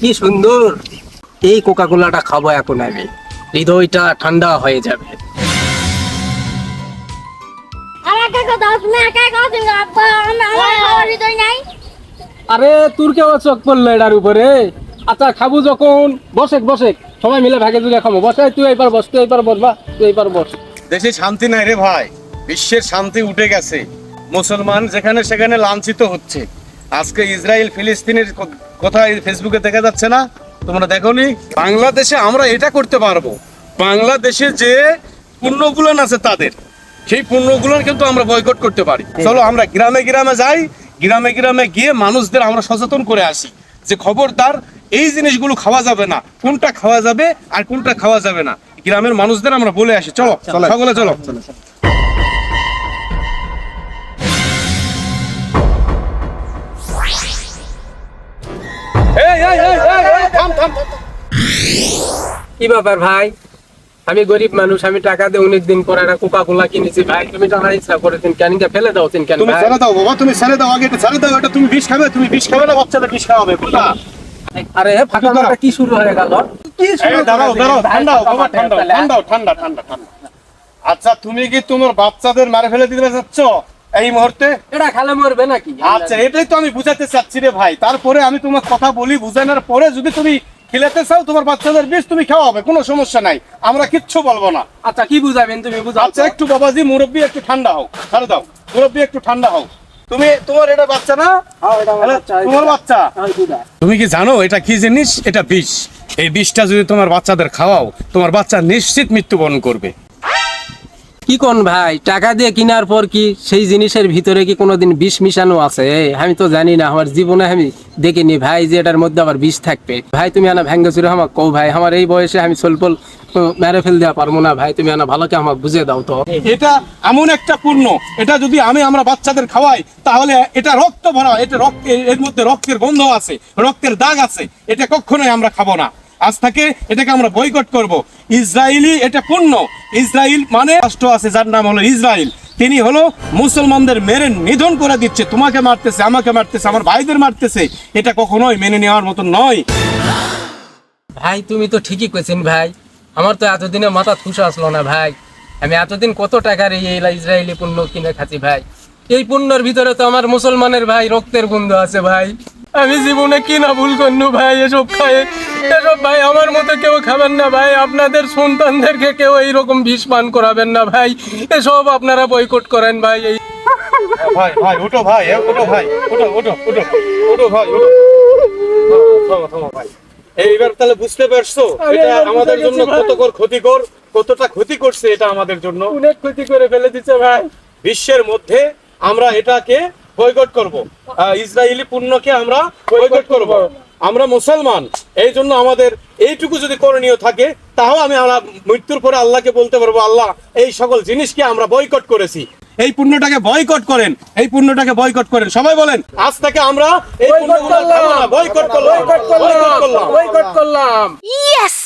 কি সুন্দর। এই কোকা কোলাটা খাব এখন আমি। হৃদয়টা ঠান্ডা হয়ে যাবে। আরে তোর কেউ চোখ পড়ল এটার উপরে? আচ্ছা খাব যখন। বসেক বসেক। সবাই মিলে ভাগে জুগে খাব। বসে তুই এইবার বস তুই এইবার বসবা তুই এইবার বস। দেশে শান্তি নাই রে ভাই। বিশ্বের শান্তি উঠে গেছে। মুসলমান যেখানে সেখানে লাঞ্ছিত হচ্ছে। আজকে ইসরায়েল ফিলিস্তিনের ক- কথা এই ফেসবুকে দেখা যাচ্ছে না তোমরা দেখোনি। বাংলাদেশে আমরা এটা করতে পারব। বাংলাদেশে যে পণ্যগুলো আছে তাদের সেই পণ্যগুলো কিন্তু আমরা বয়কট করতে পারি। চলো আমরা গ্রামে গ্রামে যাই গ্রামে গ্রামে গিয়ে মানুষদের আমরা সচেতন করে আসি যে খবরদার এই জিনিসগুলো খাওয়া যাবে না। কোনটা খাওয়া যাবে আর কোনটা খাওয়া যাবে না। গ্রামের মানুষদের আমরা বলে আসি। চলো সকলে চলো। কি ব্যাপার ভাই? আমি গরিব মানুষ আমি টাকা দিয়ে অনেক দিন পরে একটা কোকা কোলা কিনেছি ভাই। তুমি টাকা ইচ্ছা করেছেন কেন কে ফেলে দাও তিন কেন তুমি ছেড়ে দাও বাবা তুমি ছেড়ে দাও আগে এটা ছেড়ে দাও এটা তুমি বিষ খাবে তুমি বিষ খাবে না বাচ্চাদের বিষ খাওয়াবে বুঝলা? আরে ফাঁকা মাথা কি শুরু হয়ে গেল? কি শুরু দাঁড়াও? দাঁড়াও ঠান্ডা বাবা, ঠান্ডা ঠান্ডা ঠান্ডা ঠান্ডা ঠান্ডা। আচ্ছা তুমি কি তোমার বাচ্চাদের মারে ফেলে দিতে চাচ্ছ? এই মুহূর্তে? এটা খালে মরবে নাকি? আচ্ছা এটাই তো আমি বুঝাতে চাচ্ছি রে ভাই। তারপরে আমি তোমার কথা বলি বুঝানোর পরে যদি তুমি খেলাতে চাও তোমার বাচ্চাদের তুমি খাওয়াবে কোনো সমস্যা নাই। আমরা কিচ্ছু বলব না। আচ্ছা কি বুঝাবেন তুমি? বুঝাও আচ্ছা একটু বাবাজি মুরব্বী একটু ঠান্ডা হও ছাড়ে দাও। মুরব্বী একটু ঠান্ডা হও তুমি তোমার এটা বাচ্চা না? হ্যাঁ, তোমার বাচ্চা? তুমি কি জানো এটা কি জিনিস? এটা বিষ। এই বিষটা যদি তোমার বাচ্চাদের খাওয়াও তোমার বাচ্চা নিশ্চিত মৃত্যুবরণ করবে। কি কোন ভাই? টাকা দিয়ে কেনার পর কি সেই জিনিসের ভিতরে কি কোনোদিন বিষ মিশানো আছে? আমি তো জানি না, আমার জীবনে আমি দেখিনি। ভাই, যে এটার মধ্যে আবার বিষ থাকবে। ভাই, তুমি আনা ভেঙ্গে চুরে আমাকে কও ভাই, আমার এই বয়সে আমি সলপল মেরে ফেল দেওয়া পারব না ভাই, তুমি আনা ভালোকে আমাকে বুঝে দাও তো। এটা এমন একটা পূর্ণ, এটা যদি আমি আমরা বাচ্চাদের খাওয়াই, তাহলে এটা রক্ত ভরা, এটা রক্ত, এর মধ্যে রক্তের গন্ধ আছে, রক্তের দাগ আছে, এটা কখনোই আমরা খাব না। আজ থেকে এটাকে আমরা বয়কট করব। ইসরায়েলি এটা পূর্ণ। ইসরায়েল মানে রাষ্ট্র আছে, যার নাম হলো ইসরায়েল তিনি হলো মুসলমানদের মেরে নিধন করে দিচ্ছে। তোমাকে মারতেছে, আমাকে মারতেছে, আমার ভাইদের মারতেছে। এটা কখনোই মেনে নেওয়ার মতো নয়। ভাই, তুমি তো ঠিকই কইছেন ভাই। আমার তো এতদিনে মাথা থুসা আসলো না ভাই। আমি এতদিন কত টাকার এই ইসরায়েলি পণ্য কিনে খাচ্ছি ভাই। এই পণ্যের ভিতরে তো আমার মুসলমানের ভাই রক্তের গন্ধ আছে ভাই। আমি জীবনে কি না ভুল করনু ভাই এসব খায়। এসব ভাই আমার মতো কেউ খাবেন না ভাই। আপনাদের সন্তানদেরকে কেউ এইরকম বিষ পান করাবেন না ভাই। এসব আপনারা বয়কট করেন ভাই এই ভাই ভাই ভাই ভাই ভাই ভাই। এইবার তাহলে বুঝতে পারছ এটা আমাদের জন্য কতকর ক্ষতিকর কতটা ক্ষতি করছে এটা আমাদের জন্য। অনেক ক্ষতি করে ফেলে দিচ্ছে ভাই। বিশ্বের মধ্যে আমরা এটাকে বয়কট করব। ইসরায়েলি পণ্যকে আমরা বয়কট করব। আমরা মুসলমান এই জন্য আমাদের এইটুকু যদি করণীয় থাকে তাও আমি আমরা মৃত্যুর পরে আল্লাহকে বলতে পারব আল্লাহ এই সকল জিনিসকে আমরা বয়কট করেছি। এই পুণ্যটাকে বয়কট করেন এই পুণ্যটাকে বয়কট করেন। সবাই বলেন আজ থেকে আমরা এই বয়কট পুণ্যগুলো বয়কট করলাম। বয়কট করলাম। বয়কট করলাম। ইয়েস